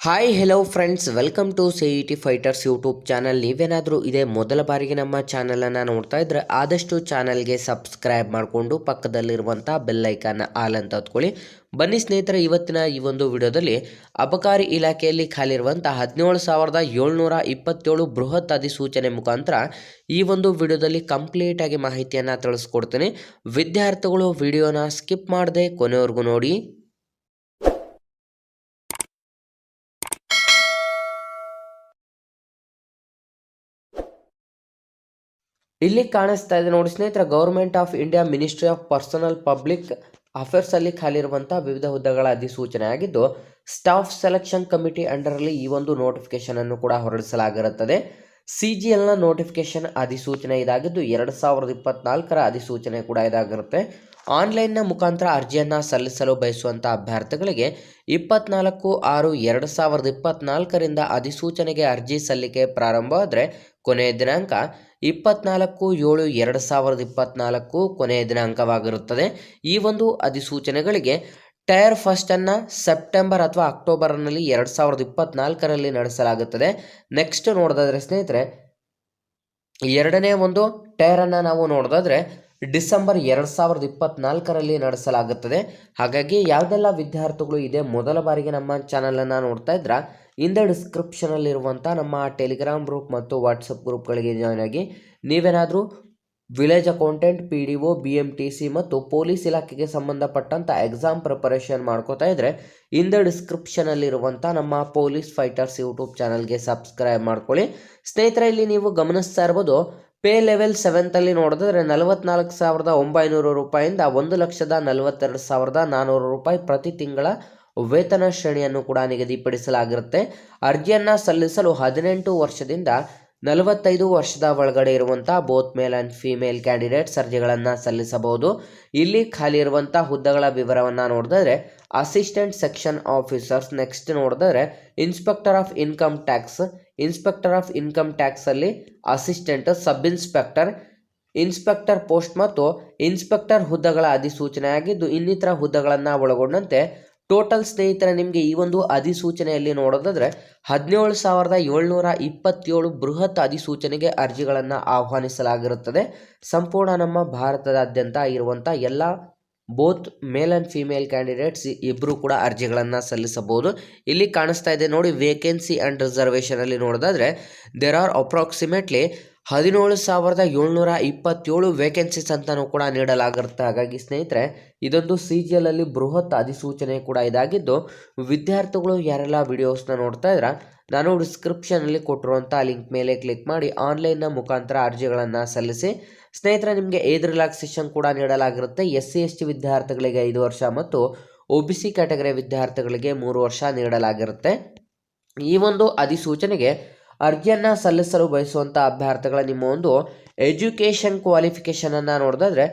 Hi hello friends welcome to C E T fighters YouTube channel ನೀವೇನಾದರೂ ಇದೇ ಮೊದಲ ಬಾರಿಗೆ ನಮ್ಮ ಚಾನಲನ್ನು ನೋಡ್ತಾ ಇದ್ದರೆ ಆದಷ್ಟು ಚಾನಲ್ಗೆ ಸಬ್ಸ್ಕ್ರೈಬ್ ಮಾಡಿಕೊಂಡು ಪಕ್ಕದಲ್ಲಿರುವಂಥ ಬೆಲ್ಲೈಕನ್ನ ಆಲ್ ಅಂತ ಹತ್ಕೊಳ್ಳಿ. ಬನ್ನಿ ಸ್ನೇಹಿತರೆ, ಇವತ್ತಿನ ಈ ಒಂದು ವಿಡಿಯೋದಲ್ಲಿ ಅಬಕಾರಿ ಇಲಾಖೆಯಲ್ಲಿ ಖಾಲಿರುವಂಥ ಹದಿನೇಳು ಸಾವಿರದ ಏಳ್ನೂರ ಇಪ್ಪತ್ತೇಳು ಬೃಹತ್ ಅಧಿಸೂಚನೆ ಮುಖಾಂತರ ಈ ಒಂದು ವಿಡಿಯೋದಲ್ಲಿ ಕಂಪ್ಲೀಟಾಗಿ ಮಾಹಿತಿಯನ್ನು ತಿಳಿಸ್ಕೊಡ್ತೀನಿ. ವಿದ್ಯಾರ್ಥಿಗಳು ವಿಡಿಯೋನ ಸ್ಕಿಪ್ ಮಾಡದೆ ಕೊನೆವರೆಗೂ ನೋಡಿ. ಇಲ್ಲಿ ಕಾಣಿಸ್ತಾ ಇದೆ ನೋಡಿ ಸ್ನೇಹಿತರೆ government of India ministry of personnel public affairs ಅಲ್ಲಿ ಖಾಲಿರುವಂಥ ವಿವಿಧ ಹುದ್ದೆಗಳ ಅಧಿಸೂಚನೆ ಆಗಿದ್ದು ಸ್ಟಾಫ್ ಸೆಲೆಕ್ಷನ್ ಕಮಿಟಿ ಅಂಡರಲ್ಲಿ ಈ ಒಂದು ನೋಟಿಫಿಕೇಶನ್ ಅನ್ನು ಕೂಡ ಹೊರಡಿಸಲಾಗಿರುತ್ತದೆ. ಸಿ ಜಿ ಎಲ್ನ ನೋಟಿಫಿಕೇಶನ್ ಅಧಿಸೂಚನೆ ಇದಾಗಿದ್ದು, ಎರಡು ಸಾವಿರದ ಇಪ್ಪತ್ನಾಲ್ಕರ ಅಧಿಸೂಚನೆ ಕೂಡ ಇದಾಗಿರುತ್ತೆ. ಆನ್ಲೈನ್ನ ಮುಖಾಂತರ ಅರ್ಜಿಯನ್ನು ಸಲ್ಲಿಸಲು ಬಯಸುವಂಥ ಅಭ್ಯರ್ಥಿಗಳಿಗೆ ಇಪ್ಪತ್ನಾಲ್ಕು ಆರು ಎರಡು ಸಾವಿರದ ಇಪ್ಪತ್ನಾಲ್ಕರಿಂದ ಅಧಿಸೂಚನೆಗೆ ಅರ್ಜಿ ಸಲ್ಲಿಕೆ ಪ್ರಾರಂಭ ಆದರೆ ಕೊನೆಯ ದಿನಾಂಕ ಇಪ್ಪತ್ನಾಲ್ಕು ಏಳು ಎರಡು ಸಾವಿರದ ಇಪ್ಪತ್ನಾಲ್ಕು ಕೊನೆಯ ದಿನಾಂಕವಾಗಿರುತ್ತದೆ. ಈ ಒಂದು ಅಧಿಸೂಚನೆಗಳಿಗೆ ಟೈರ್ ಫಸ್ಟನ್ನು ಸೆಪ್ಟೆಂಬರ್ ಅಥವಾ ಅಕ್ಟೋಬರ್ನಲ್ಲಿ ಎರಡು ಸಾವಿರದ ಇಪ್ಪತ್ನಾಲ್ಕರಲ್ಲಿ ನಡೆಸಲಾಗುತ್ತದೆ. ನೆಕ್ಸ್ಟ್ ನೋಡೋದಾದ್ರೆ ಸ್ನೇಹಿತರೆ, ಎರಡನೇ ಒಂದು ಟೈರನ್ನು ನಾವು ನೋಡೋದಾದ್ರೆ ಡಿಸೆಂಬರ್ ಎರಡು ಸಾವಿರದ ಇಪ್ಪತ್ನಾಲ್ಕರಲ್ಲಿ ನಡೆಸಲಾಗುತ್ತದೆ. ಹಾಗಾಗಿ ಯಾವುದೆಲ್ಲ ವಿದ್ಯಾರ್ಥಿಗಳು ಇದೆ ಮೊದಲ ಬಾರಿಗೆ ನಮ್ಮ ಚಾನಲನ್ನು ನೋಡ್ತಾ ಇದ್ರ ಇಂದ ಡಿಸ್ಕ್ರಿಪ್ಷನಲ್ಲಿರುವಂಥ ನಮ್ಮ ಟೆಲಿಗ್ರಾಮ್ ಗ್ರೂಪ್ ಮತ್ತು ವಾಟ್ಸಪ್ ಗ್ರೂಪ್ಗಳಿಗೆ ಜಾಯ್ನ್ ಆಗಿ ನೀವೇನಾದರೂ village accountant, P D O, B M T C ಮತ್ತು ಪೊಲೀಸ್ ಇಲಾಖೆಗೆ ಸಂಬಂಧಪಟ್ಟಂಥ ಎಕ್ಸಾಮ್ ಪ್ರಿಪರೇಷನ್ ಮಾಡ್ಕೋತಾ ಇದ್ದರೆ ಇಂದ ಡಿಸ್ಕ್ರಿಪ್ಷನಲ್ಲಿರುವಂಥ ನಮ್ಮ ಪೊಲೀಸ್ ಫೈಟರ್ಸ್ ಯೂಟ್ಯೂಬ್ ಚಾನಲ್ಗೆ ಸಬ್ಸ್ಕ್ರೈಬ್ ಮಾಡ್ಕೊಳ್ಳಿ. ಸ್ನೇಹಿತರೆ, ಇಲ್ಲಿ ನೀವು ಗಮನಿಸ್ತಾ ಇರ್ಬೋದು, ಪೇ ಲೆವೆಲ್ ಸೆವೆಂತಲ್ಲಿ ನೋಡಿದ್ರೆ ನಲವತ್ನಾಲ್ಕು ಸಾವಿರದ ಒಂಬೈನೂರು ರೂಪಾಯಿಂದ ಒಂದು ಲಕ್ಷದ ನಲವತ್ತೆರಡು ಸಾವಿರದ ನಾನ್ನೂರು ರೂಪಾಯಿ ಪ್ರತಿ ತಿಂಗಳ ವೇತನ ಶ್ರೇಣಿಯನ್ನು ಕೂಡ ನಿಗದಿಪಡಿಸಲಾಗಿರುತ್ತೆ. ಅರ್ಜಿಯನ್ನು ಸಲ್ಲಿಸಲು ಹದಿನೆಂಟು ವರ್ಷದಿಂದ ನಲವತ್ತೈದು ವರ್ಷದ ಒಳಗಡೆ ಇರುವಂಥ both male and female candidates ಅರ್ಜಿಗಳನ್ನು ಸಲ್ಲಿಸಬಹುದು. ಇಲ್ಲಿ ಖಾಲಿ ಇರುವಂಥ ಹುದ್ದೆಗಳ ವಿವರವನ್ನು ನೋಡಿದ್ರೆ ಅಸಿಸ್ಟೆಂಟ್ ಸೆಕ್ಷನ್ ಆಫೀಸರ್ಸ್ ನೆಕ್ಸ್ಟ್ ನೋಡಿದ್ರೆ inspector of income tax inspector of income ಟ್ಯಾಕ್ಸಲ್ಲಿ assistant sub inspector inspector post ಮತ್ತು ಇನ್ಸ್ಪೆಕ್ಟರ್ ಹುದ್ದೆಗಳ ಅಧಿಸೂಚನೆಯಾಗಿದ್ದು ಇನ್ನಿತರ ಹುದ್ದೆಗಳನ್ನು ಒಳಗೊಂಡಂತೆ ಟೋಟಲ್ ಸ್ನೇಹಿತರೆ, ನಿಮಗೆ ಈ ಒಂದು ಅಧಿಸೂಚನೆಯಲ್ಲಿ ನೋಡೋದಾದ್ರೆ ಹದಿನೇಳು ಸಾವಿರದ ಏಳ್ನೂರ ಇಪ್ಪತ್ತೇಳು ಬೃಹತ್ ಅಧಿಸೂಚನೆಗೆ ಅರ್ಜಿಗಳನ್ನು ಆಹ್ವಾನಿಸಲಾಗಿರುತ್ತದೆ. ಸಂಪೂರ್ಣ ನಮ್ಮ ಭಾರತದಾದ್ಯಂತ ಇರುವಂಥ ಎಲ್ಲ both male and female candidates ಇಬ್ಬರು ಕೂಡ ಅರ್ಜಿಗಳನ್ನು ಸಲ್ಲಿಸಬಹುದು. ಇಲ್ಲಿ ಕಾಣಿಸ್ತಾ ಇದೆ ನೋಡಿ ವೇಕೆನ್ಸಿ ಆ್ಯಂಡ್ ರಿಸರ್ವೇಷನಲ್ಲಿ ನೋಡೋದಾದ್ರೆ ದೆರ್ ಆರ್ ಅಪ್ರಾಕ್ಸಿಮೇಟ್ಲಿ ಹದಿನೇಳು ಸಾವಿರದ ಏಳ್ನೂರ ಇಪ್ಪತ್ತೇಳು ವೇಕೆನ್ಸೀಸ್ ಅಂತಲೂ ಕೂಡ ನೀಡಲಾಗಿರುತ್ತೆ. ಹಾಗಾಗಿ ಸ್ನೇಹಿತರೆ, ಇದೊಂದು ಸಿ ಜಿ ಎಲ್ಲಲ್ಲಿ ಬೃಹತ್ ಅಧಿಸೂಚನೆ ಕೂಡ ಇದಾಗಿದ್ದು, ವಿದ್ಯಾರ್ಥಿಗಳು ಯಾರೆಲ್ಲ ವಿಡಿಯೋಸ್ನ ನೋಡ್ತಾ ಇದ್ರ, ನಾನು ಡಿಸ್ಕ್ರಿಪ್ಷನಲ್ಲಿ ಕೊಟ್ಟಿರುವಂಥ ಲಿಂಕ್ ಮೇಲೆ ಕ್ಲಿಕ್ ಮಾಡಿ ಆನ್ಲೈನ್ನ ಮುಖಾಂತರ ಅರ್ಜಿಗಳನ್ನು ಸಲ್ಲಿಸಿ. ಸ್ನೇಹಿತರೆ, ನಿಮಗೆ ಏಜ್ ರಿಲ್ಯಾಕ್ಸೇಷನ್ ಕೂಡ ನೀಡಲಾಗಿರುತ್ತೆ. ಎಸ್ ಸಿ ಎಸ್ ಟಿ ವಿದ್ಯಾರ್ಥಿಗಳಿಗೆ ಐದು ವರ್ಷ ಮತ್ತು ಒ ಬಿ ಸಿ ಕ್ಯಾಟಗರಿ ವಿದ್ಯಾರ್ಥಿಗಳಿಗೆ ಮೂರು ವರ್ಷ ನೀಡಲಾಗಿರುತ್ತೆ. ಈ ಒಂದು ಅಧಿಸೂಚನೆಗೆ ಅರ್ಜಿಯನ್ನು ಸಲ್ಲಿಸಲು ಬಯಸುವಂಥ ಅಭ್ಯರ್ಥಿಗಳ ನಿಮ್ಮ ಒಂದು ಎಜುಕೇಷನ್ ಕ್ವಾಲಿಫಿಕೇಷನನ್ನು ನೋಡಿದ್ರೆ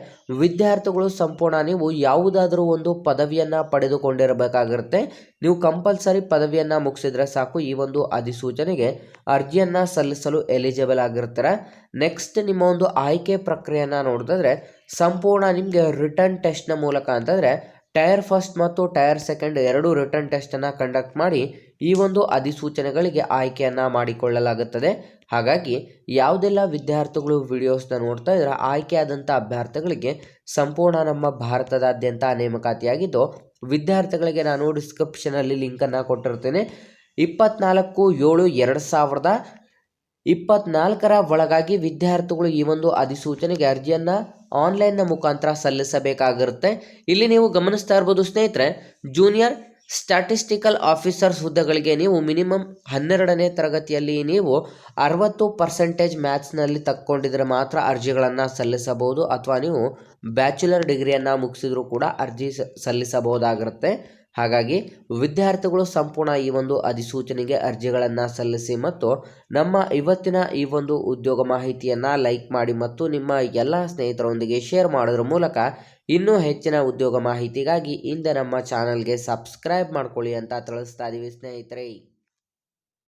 ವಿದ್ಯಾರ್ಥಿಗಳು ಸಂಪೂರ್ಣ ನೀವು ಯಾವುದಾದ್ರೂ ಒಂದು ಪದವಿಯನ್ನು ಪಡೆದುಕೊಂಡಿರಬೇಕಾಗಿರುತ್ತೆ. ನೀವು ಕಂಪಲ್ಸರಿ ಪದವಿಯನ್ನು ಮುಗಿಸಿದ್ರೆ ಸಾಕು. ಈ ಒಂದು ಅಧಿಸೂಚನೆಗೆ ಅರ್ಜಿಯನ್ನು ಸಲ್ಲಿಸಲು ಎಲಿಜಿಬಲ್ ಆಗಿರ್ತಾರೆ. ನೆಕ್ಸ್ಟ್ ನಿಮ್ಮ ಒಂದು ಆಯ್ಕೆ ಪ್ರಕ್ರಿಯೆಯನ್ನು ನೋಡಿದ್ರೆ ಸಂಪೂರ್ಣ ನಿಮಗೆ ರಿಟರ್ನ್ ಟೆಸ್ಟ್ನ ಮೂಲಕ ಅಂತಂದರೆ ಟೈರ್ ಫಸ್ಟ್ ಮತ್ತು ಟೈರ್ ಸೆಕೆಂಡ್ ಎರಡು ರಿಟರ್ನ್ ಟೆಸ್ಟನ್ನು ಕಂಡಕ್ಟ್ ಮಾಡಿ ಈ ಒಂದು ಅಧಿಸೂಚನೆಗಳಿಗೆ ಆಯ್ಕೆಯನ್ನು ಮಾಡಿಕೊಳ್ಳಲಾಗುತ್ತದೆ. ಹಾಗಾಗಿ ಯಾವುದೆಲ್ಲ ವಿದ್ಯಾರ್ಥಿಗಳು ವಿಡಿಯೋಸ್ನ ನೋಡ್ತಾ ಇದ್ರೆ ಆಯ್ಕೆಯಾದಂಥ ಅಭ್ಯರ್ಥಿಗಳಿಗೆ ಸಂಪೂರ್ಣ ನಮ್ಮ ಭಾರತದಾದ್ಯಂತ ನೇಮಕಾತಿಯಾಗಿದ್ದು, ವಿದ್ಯಾರ್ಥಿಗಳಿಗೆ ನಾನು ಡಿಸ್ಕ್ರಿಪ್ಷನಲ್ಲಿ ಲಿಂಕನ್ನು ಕೊಟ್ಟಿರ್ತೇನೆ. ಇಪ್ಪತ್ನಾಲ್ಕು ಏಳು ಎರಡು ಸಾವಿರದ ಇಪ್ಪತ್ನಾಲ್ಕರ ಒಳಗಾಗಿ ವಿದ್ಯಾರ್ಥಿಗಳು ಈ ಒಂದು ಅಧಿಸೂಚನೆಗೆ ಅರ್ಜಿಯನ್ನು ಆನ್ಲೈನ್ನ ಮುಖಾಂತರ ಸಲ್ಲಿಸಬೇಕಾಗಿರುತ್ತೆ. ಇಲ್ಲಿ ನೀವು ಗಮನಿಸ್ತಾ ಇರ್ಬೋದು ಸ್ನೇಹಿತರೆ, ಜೂನಿಯರ್ ಸ್ಟ್ಯಾಟಿಸ್ಟಿಕಲ್ ಆಫೀಸರ್ಸ್ ಹುದ್ದೆಗಳಿಗೆ ನೀವು ಮಿನಿಮಮ್ ಹನ್ನೆರಡನೇ ತರಗತಿಯಲ್ಲಿ ನೀವು ಅರವತ್ತು ಪರ್ಸೆಂಟೇಜ್ ಮ್ಯಾಥ್ಸ್ನಲ್ಲಿ ತಕ್ಕೊಂಡಿದ್ರೆ ಮಾತ್ರ ಅರ್ಜಿಗಳನ್ನು ಸಲ್ಲಿಸಬಹುದು ಅಥವಾ ನೀವು ಬ್ಯಾಚುಲರ್ ಡಿಗ್ರಿಯನ್ನು ಮುಗಿಸಿದ್ರೂ ಕೂಡ ಅರ್ಜಿ ಸಲ್ಲಿಸಬಹುದಾಗಿರುತ್ತೆ. ಹಾಗಾಗಿ ವಿದ್ಯಾರ್ಥಿಗಳು ಸಂಪೂರ್ಣ ಈ ಒಂದು ಅಧಿಸೂಚನೆಗೆ ಅರ್ಜಿಗಳನ್ನು ಸಲ್ಲಿಸಿ ಮತ್ತು ನಮ್ಮ ಇವತ್ತಿನ ಈ ಒಂದು ಉದ್ಯೋಗ ಮಾಹಿತಿಯನ್ನು ಲೈಕ್ ಮಾಡಿ ಮತ್ತು ನಿಮ್ಮ ಎಲ್ಲ ಸ್ನೇಹಿತರೊಂದಿಗೆ ಶೇರ್ ಮಾಡೋದ್ರ ಮೂಲಕ ಇನ್ನೂ ಹೆಚ್ಚಿನ ಉದ್ಯೋಗ ಮಾಹಿತಿಗಾಗಿ ಇಂದ ನಮ್ಮ ಚಾನಲ್ಗೆ ಸಬ್ಸ್ಕ್ರೈಬ್ ಮಾಡ್ಕೊಳ್ಳಿ ಅಂತ ತಿಳಿಸ್ತಾ ಇದ್ದೀವಿ ಸ್ನೇಹಿತರೆ.